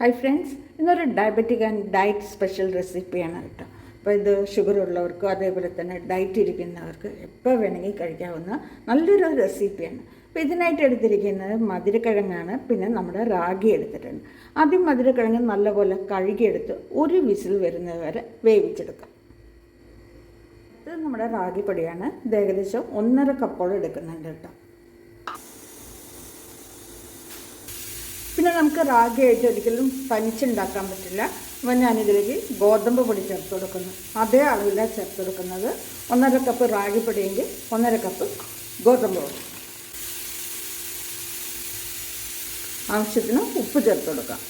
Hi friends ഇന്നൊരു diabetic and diet special റെസിപ്പിയാണ് കേട്ടോ. അപ്പോൾ ഇത് ഷുഗർ ഉള്ളവർക്കും അതേപോലെ തന്നെ ഡയറ്റ് ഇരിക്കുന്നവർക്ക് എപ്പോൾ വേണമെങ്കിൽ കഴിക്കാവുന്ന നല്ലൊരു റെസിപ്പിയാണ് അപ്പോൾ ഇതിനായിട്ട് എടുത്തിരിക്കുന്നത് മധുരക്കിഴങ്ങാണ്. പിന്നെ നമ്മുടെ റാഗി എടുത്തിട്ടുണ്ട്. ആദ്യം മധുരക്കിഴങ്ങ് നല്ലപോലെ കഴുകിയെടുത്ത് ഒരു വിസിൽ വരുന്നത് വരെ വേവിച്ചെടുക്കാം. ഇത് നമ്മുടെ റാഗി പൊടിയാണ്. ഇത് ഏകദേശം ഒന്നര കപ്പോളം എടുക്കുന്നുണ്ട് കേട്ടോ. പിന്നെ നമുക്ക് റാഗി ആയിട്ട് ഒരിക്കലും തനിച്ചുണ്ടാക്കാൻ പറ്റില്ല. അപ്പോൾ ഞാനിതിലേക്ക് ഗോതമ്പ് പൊടി ചേർത്ത് കൊടുക്കുന്നു. അതേ അളവിലാണ് ചേർത്ത് കൊടുക്കുന്നത്. ഒന്നര കപ്പ് റാഗി പൊടിയെങ്കിൽ ഒന്നര കപ്പ് ഗോതമ്പ് പൊടി. ആവശ്യത്തിന് ഉപ്പ് ചേർത്ത് കൊടുക്കാം.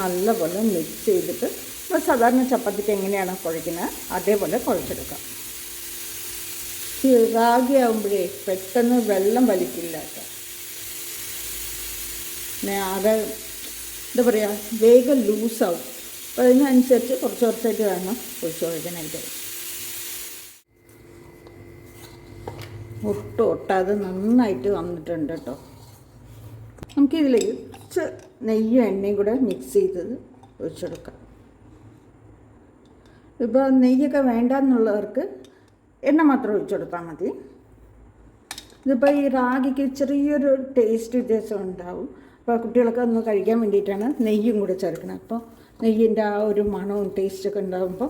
നല്ലപോലെ മിക്സ് ചെയ്തിട്ട് നമ്മൾ സാധാരണ ചപ്പാത്തിക്ക് എങ്ങനെയാണോ കുഴയ്ക്കുന്നത് അതേപോലെ കുഴച്ചെടുക്കാം. ഈ റാഗി ആകുമ്പോഴേ പെട്ടെന്ന് വെള്ളം വലിക്കില്ല കേട്ടോ ആകെ എന്താ പറയുക വേഗം ലൂസാവും. അപ്പോൾ അതിനനുസരിച്ച് കുറച്ച് കുറച്ചായിട്ട് വേണം ഒഴിച്ച് ഒഴിക്കാനായിട്ട്. ഒട്ടും ഒട്ടാതെ നന്നായിട്ട് വന്നിട്ടുണ്ട് കേട്ടോ. നമുക്കിതിലേക്ക് കുറച്ച് നെയ്യും എണ്ണയും കൂടെ മിക്സ് ചെയ്തത് ഒഴിച്ചെടുക്കാം. ഇപ്പോൾ നെയ്യൊക്കെ വേണ്ടെന്നുള്ളവർക്ക് എണ്ണ മാത്രം ഒഴിച്ചെടുത്താൽ മതി. ഇതിപ്പോൾ ഈ റാഗിക്ക് ചെറിയൊരു ടേസ്റ്റ് വ്യത്യാസം ഉണ്ടാവും. അപ്പോൾ കുട്ടികളൊക്കെ ഒന്ന് കഴിക്കാൻ വേണ്ടിയിട്ടാണ് നെയ്യും കൂടെ ചേർക്കുന്നത് അപ്പോൾ നെയ്യിന്റെ ആ ഒരു മണവും ടേസ്റ്റൊക്കെ ഉണ്ടാകുമ്പോൾ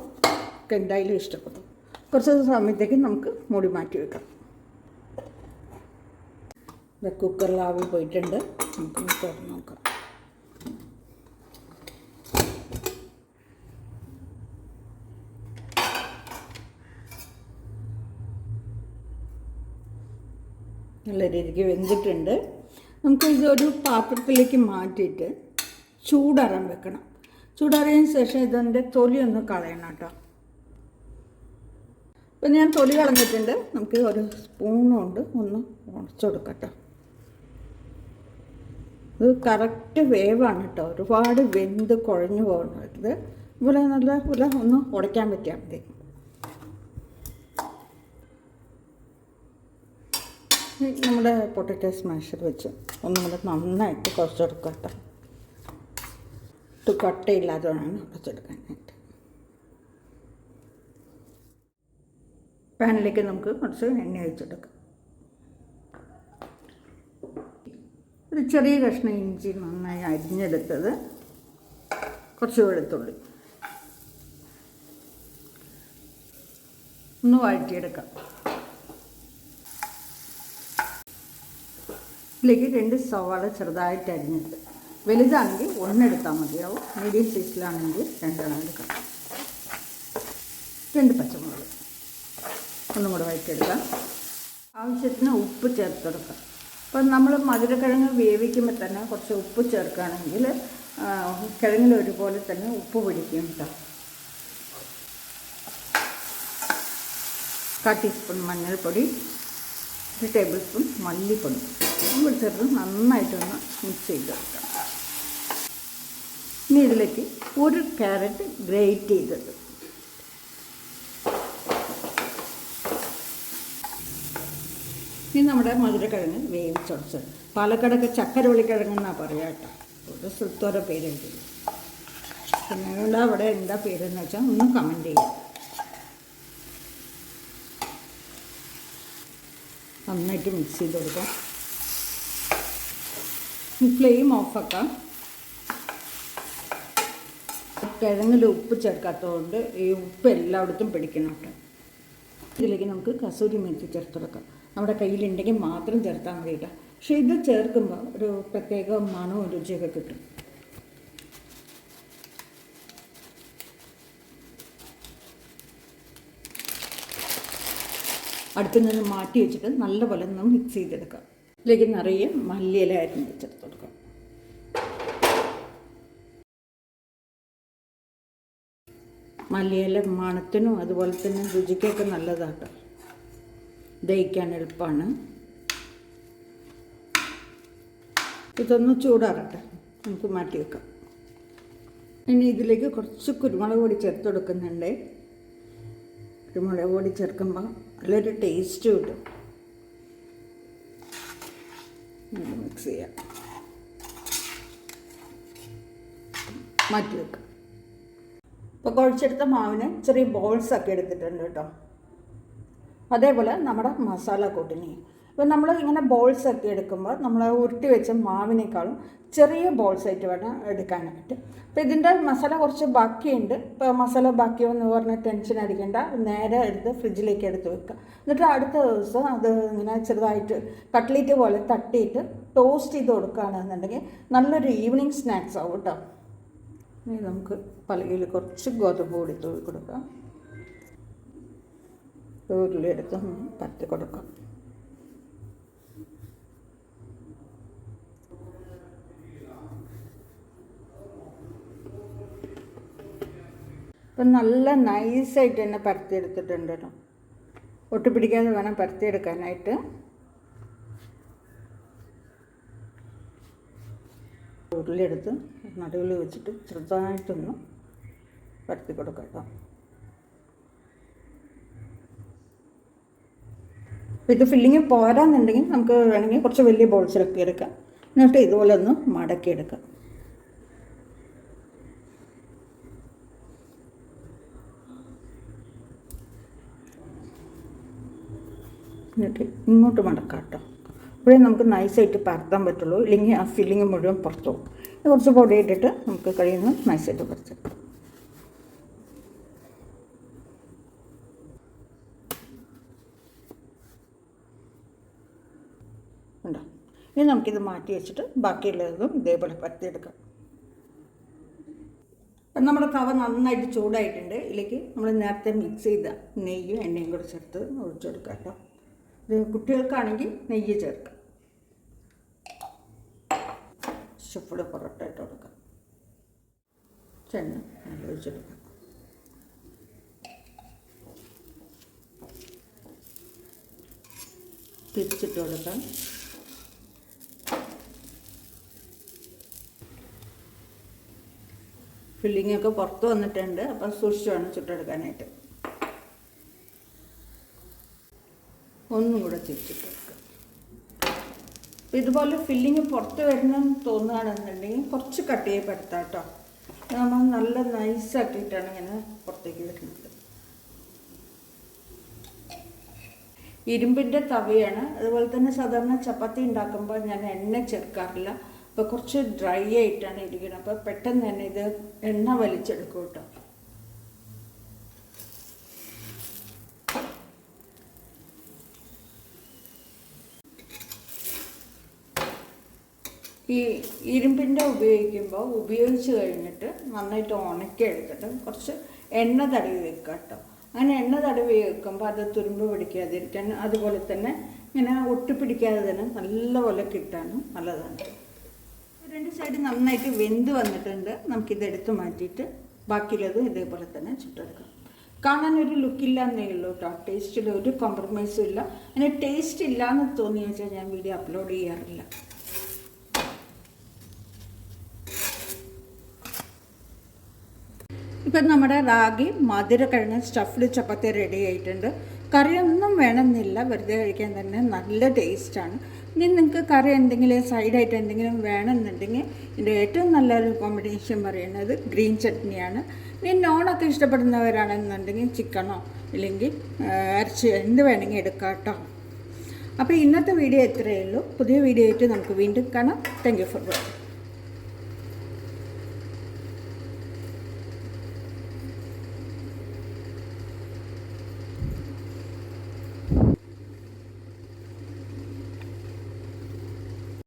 ഒക്കെ എന്തായാലും ഇഷ്ടപ്പെടും. കുറച്ച് സമയത്തേക്ക് നമുക്ക് മൂടി മാറ്റി വെക്കാം. കുക്കറിൽ ആവി പോയിട്ടുണ്ട്. നമുക്ക് തുറന്ന് നോക്കാം. നല്ല രീതിക്ക് വെന്തിട്ടുണ്ട്. നമുക്ക് ഇതൊരു പാത്രത്തിലേക്ക് മാറ്റിയിട്ട് ചൂടറാൻ വെക്കണം. ചൂടറിയതിന് ശേഷം ഇതിന്റെ തൊലി ഒന്ന് കളയണം കേട്ടോ. അപ്പം ഞാൻ തൊലി കളഞ്ഞിട്ടുണ്ട്. നമുക്ക് ഒരു സ്പൂൺ കൊണ്ട് ഒന്ന് ഉണച്ചെടുക്കട്ടോ. ഇത് കറക്റ്റ് വേവാണ് കേട്ടോ. ഒരുപാട് വെന്ത് കുഴഞ്ഞു പോകുന്നത്. ഇതുപോലെ നല്ല പോലെ ഒന്ന് ഉടയ്ക്കാൻ പറ്റിയാൽ മതി. നമ്മുടെ പൊട്ടറ്റോ സ്മാഷർ വെച്ച് ഒന്നും കൂടെ നന്നായിട്ട് കുറച്ചെടുക്കുക കേട്ടോ ഇട്ട് കട്ടയില്ലാതെ കുറച്ചെടുക്കാനായിട്ട്. പാനിലേക്ക് നമുക്ക് കുറച്ച് എണ്ണ ഒഴിച്ചെടുക്കാം. ഒരു ചെറിയ കഷ്ണം ഇഞ്ചി നന്നായി അരിഞ്ഞെടുത്തത് കുറച്ച് വെളുത്തുള്ളി. ഒന്ന് വഴറ്റിയെടുക്കാം. ഇതിലേക്ക് രണ്ട് സവാള ചെറുതായിട്ട് അരിഞ്ഞിട്ട് വലുതാണെങ്കിൽ ഒന്നെടുത്താൽ മതിയാവും. മീഡിയം സൈസിലാണെങ്കിൽ രണ്ടെണ്ണം എടുക്കാം. രണ്ട് പച്ചമുളക് ഒന്നും കൂടെ വഴറ്റെടുക്കാം ആവശ്യത്തിന് ഉപ്പ് ചേർത്തെടുക്കാം അപ്പം നമ്മൾ മധുരക്കിഴങ്ങ് വേവിക്കുമ്പോൾ തന്നെ കുറച്ച് ഉപ്പ് ചേർക്കുകയാണെങ്കിൽ കിഴങ്ങിൽ ഒരുപോലെ തന്നെ ഉപ്പ് പിടിക്കും കേട്ടോ. കാ ടീസ്പൂൺ മഞ്ഞൾപ്പൊടി ഒരു ടേബിൾ സ്പൂൺ മല്ലിപ്പൊടി. കൂടി ചേർത്ത് നന്നായിട്ടൊന്ന് മിക്സ് ചെയ്ത് വെക്കാം ഇനി ഇതിലേക്ക് ഒരു ക്യാരറ്റ് ഗ്രേറ്റ് ചെയ്തത് ഇനി നമ്മുടെ മധുരക്കിഴങ്ങ് വേവിച്ചുടച്ച് പാലക്കാടൊക്കെ ചക്കരവള്ളിക്കിഴങ്ങ് എന്നാണ് പറയുക കേട്ടോ. ഒരു സ്ഥലത്തോരോ പേരെഴുതി നിങ്ങളുടെ അവിടെ എന്താ പേരെന്ന് വെച്ചാൽ ഒന്ന് കമന്റ് ചെയ്യാം. നന്നായിട്ട് മിക്സ് ചെയ്ത് കൊടുക്കാം ഫ്ലെയിം ഓഫാക്കാം. കിഴങ്ങിൽ ഉപ്പ് ചേർക്കാത്തതുകൊണ്ട് ഈ ഉപ്പ് എല്ലായിടത്തും പിടിക്കണം കേട്ടോ ഇതിലേക്ക് നമുക്ക് കസൂരി മെത്തി ചേർത്തെടുക്കാം നമ്മുടെ കയ്യിലുണ്ടെങ്കിൽ മാത്രം ചേർത്താൽ മതി കേട്ടോ പക്ഷേ ഇത് ചേർക്കുമ്പോൾ ഒരു പ്രത്യേക മണവും രുചിയൊക്കെ കിട്ടും. അടുത്ത് നിന്ന് മാറ്റി വെച്ചിട്ട് നല്ലപോലെ ഒന്ന് മിക്സ് ചെയ്തെടുക്കാം. ഇതിലേക്ക് നിറയെ മല്ലിയില അരിഞ്ഞ് ചേർത്ത് കൊടുക്കാം. മല്ലിയില മണത്തിനും അതുപോലെ തന്നെ രുചിക്കൊക്കെ നല്ലതാട്ടോ. ദഹിക്കാൻ എളുപ്പമാണ്. ഇതൊന്ന് ചൂടാറട്ടെ. നമുക്ക് മാറ്റി വെക്കാം. ഇനി ഇതിലേക്ക് കുറച്ച് കുരുമുളക് പൊടി ചേർത്ത് കൊടുക്കുന്നുണ്ട്. കുരുമുളക് പൊടി ചേർക്കുമ്പോൾ നല്ലൊരു ടേസ്റ്റ് കിട്ടും. മിക്സ് ചെയ്യാം. മാറ്റി വെക്കാം. ഇപ്പോൾ കുഴച്ചെടുത്ത മാവിന് ചെറിയ ബോൾസ് ഒക്കെ എടുത്തിട്ടുണ്ട് കേട്ടോ. അതേപോലെ നമ്മുടെ മസാല കൂട്ടിനി ഇപ്പോൾ നമ്മൾ ഇങ്ങനെ ബോൾസ് ഒക്കെ എടുക്കുമ്പോൾ നമ്മൾ ഉരുട്ടി വെച്ച മാവിനേക്കാളും ചെറിയ ബോൾസ് ആയിട്ട് വേണം എടുക്കാനായിട്ട് അപ്പോൾ ഇതിന്റെ മസാല കുറച്ച് ബാക്കിയുണ്ട്. ഇപ്പോൾ മസാല ബാക്കിയെന്ന് പറഞ്ഞ് ടെൻഷൻ അടിക്കേണ്ട. നേരെ എടുത്ത് ഫ്രിഡ്ജിലേക്ക് എടുത്ത് വെക്കുക. എന്നിട്ട് അടുത്ത ദിവസം അത് ഇങ്ങനെ ചെറുതായിട്ട് കട്ട്ലേറ്റ് പോലെ തട്ടിയിട്ട് ടോസ്റ്റ് ചെയ്ത് കൊടുക്കുകയാണെന്നുണ്ടെങ്കിൽ നല്ലൊരു ഈവനിങ് സ്നാക്സ് ആവും കേട്ടോ. ഇനി നമുക്ക് പലകയിൽ കുറച്ച് ഗോതമ്പ് പൊടി കൊടുക്കാം. ഉരുളിയെടുത്ത് പറ്റി കൊടുക്കാം. ഇപ്പം നല്ല നൈസായിട്ട് തന്നെ പരത്തിയെടുത്തിട്ടുണ്ട് കേട്ടോ ഒട്ടിപ്പിടിക്കാതെ വേണം പരത്തിയെടുക്കാനായിട്ട് ഉരുളിയെടുത്ത് നടുവിൽ വെച്ചിട്ട് ചെറുതായിട്ടൊന്ന് പരത്തി കൊടുക്കാം കേട്ടോ. അപ്പോൾ ഇത് ഫില്ലിങ് പോരാന്നുണ്ടെങ്കിൽ നമുക്ക് വേണമെങ്കിൽ കുറച്ച് വലിയ ബോൾസിലൊക്കെ എടുക്കാം. എന്നിട്ട് ഇതുപോലെ ഒന്ന് മടക്കിയെടുക്കാം. എന്നിട്ട് ഇങ്ങോട്ട് മടക്കാം കേട്ടോ അപ്പോഴേ നമുക്ക് നൈസായിട്ട് പരത്താൻ പറ്റുള്ളൂ. ഇല്ലെങ്കിൽ ആ ഫില്ലിങ് മുഴുവൻ പുറത്തു പോകും. കുറച്ച് പൊടി ഇട്ടിട്ട് നമുക്ക് കഴിയുന്ന നൈസായിട്ട് പറിച്ചെടുക്കാം ഉണ്ടോ ഇനി നമുക്കിത് മാറ്റി വെച്ചിട്ട് ബാക്കിയുള്ളതും ഇതേപോലെ പരത്തിയെടുക്കാം. അപ്പം നമ്മുടെ തവ നന്നായിട്ട് ചൂടായിട്ടുണ്ട്. ഇതിലേക്ക് നമ്മൾ നേരത്തെ മിക്സ് ചെയ്ത നെയ്യും എണ്ണയും കൂടെ ചേർത്ത് ഒഴിച്ചു കൊടുക്കാം കേട്ടോ. കുട്ടികൾക്കാണെങ്കിൽ നെയ്യ് ചേർക്കാം. ഷുഫിഡ് പൊറോട്ട ഇട്ട് കൊടുക്കാം ചെണ്ണ ഒഴിച്ചെടുക്കാം. തിരിച്ചിട്ട് കൊടുക്കാം. ഫില്ലിങ്ങൊക്കെ പുറത്ത് വന്നിട്ടുണ്ട്. അപ്പോൾ സൂക്ഷിച്ച് വേണം ചുട്ടെടുക്കാനായിട്ട്. ഒന്നും കൂടെ തിരിച്ചിട്ട് വെക്കുക ഇതുപോലെ ഫില്ലിങ് പുറത്ത് വരണം തോന്നുകയാണെന്നുണ്ടെങ്കിൽ കുറച്ച് കട്ട് ചെയ്യപ്പെടുത്താം കേട്ടോ. നമ്മൾ നല്ല നൈസാക്കിയിട്ടാണ് ഇങ്ങനെ പുറത്തേക്ക് വരുന്നത്. ഇരുമ്പിന്റെ തവയാണ്. അതുപോലെ തന്നെ സാധാരണ ചപ്പാത്തി ഉണ്ടാക്കുമ്പോൾ ഞാൻ എണ്ണ ചേർക്കാറില്ല. അപ്പോൾ കുറച്ച് ഡ്രൈ ആയിട്ടാണ് ഇരിക്കുന്നത്. അപ്പോൾ പെട്ടെന്ന് തന്നെ ഇത് എണ്ണ വലിച്ചെടുക്കും കേട്ടോ. ഈ ഇരുമ്പിന്റെ ഉപയോഗിക്കുമ്പോൾ ഉപയോഗിച്ച് കഴിഞ്ഞിട്ട് നന്നായിട്ട് ഉണക്കി എടുത്തിട്ട് കുറച്ച് എണ്ണ തടവി വെക്കുക കേട്ടോ. അങ്ങനെ എണ്ണ തടവി വെക്കുമ്പോൾ അത് തുരുമ്പ് പിടിക്കാതിരിക്കാൻ അതുപോലെ തന്നെ ഇങ്ങനെ ഒട്ടിപ്പിടിക്കാതെ തന്നെ നല്ലപോലെ കിട്ടാനും നല്ലതാണ്. രണ്ട് സൈഡ് നന്നായിട്ട് വെന്ത് വന്നിട്ടുണ്ട്. നമുക്കിത് എടുത്ത് മാറ്റിയിട്ട് ബാക്കിയുള്ളതും ഇതേപോലെ തന്നെ ചുട്ടെടുക്കാം. കാണാൻ ഒരു ലുക്കില്ല എന്നേ ഉള്ളൂ കേട്ടോ. ടേസ്റ്റിൽ ഒരു കോംപ്രമൈസും ഇല്ല. അങ്ങനെ ടേസ്റ്റ് ഇല്ല എന്ന് തോന്നിയെന്ന് വെച്ചാൽ ഞാൻ വീഡിയോ അപ്ലോഡ് ചെയ്യാറില്ല. ഇപ്പം നമ്മുടെ റാഗി മധുര കഴിഞ്ഞ സ്റ്റഫ്ഡ് ചപ്പാത്തി റെഡി ആയിട്ടുണ്ട്. കറിയൊന്നും വേണമെന്നില്ല വെറുതെ കഴിക്കാൻ തന്നെ നല്ല ടേസ്റ്റാണ് ഇനി നിങ്ങൾക്ക് കറി എന്തെങ്കിലും സൈഡായിട്ട് എന്തെങ്കിലും വേണമെന്നുണ്ടെങ്കിൽ ഇതിന്റെ ഏറ്റവും നല്ലൊരു കോമ്പിനേഷൻ പറയുന്നത് ഗ്രീൻ ചട്നിയാണ് ഇനി നോണൊക്കെ ഇഷ്ടപ്പെടുന്നവരാണെന്നുണ്ടെങ്കിൽ ചിക്കനോ ഇല്ലെങ്കിൽ ഇറച്ചി എന്ത് വേണമെങ്കിൽ എടുക്കാം കേട്ടോ അപ്പോൾ ഇന്നത്തെ വീഡിയോ ഇത്രയേ ഉള്ളൂ. പുതിയ വീഡിയോ ആയിട്ട് നമുക്ക് വീണ്ടും കാണാം. Thank for watching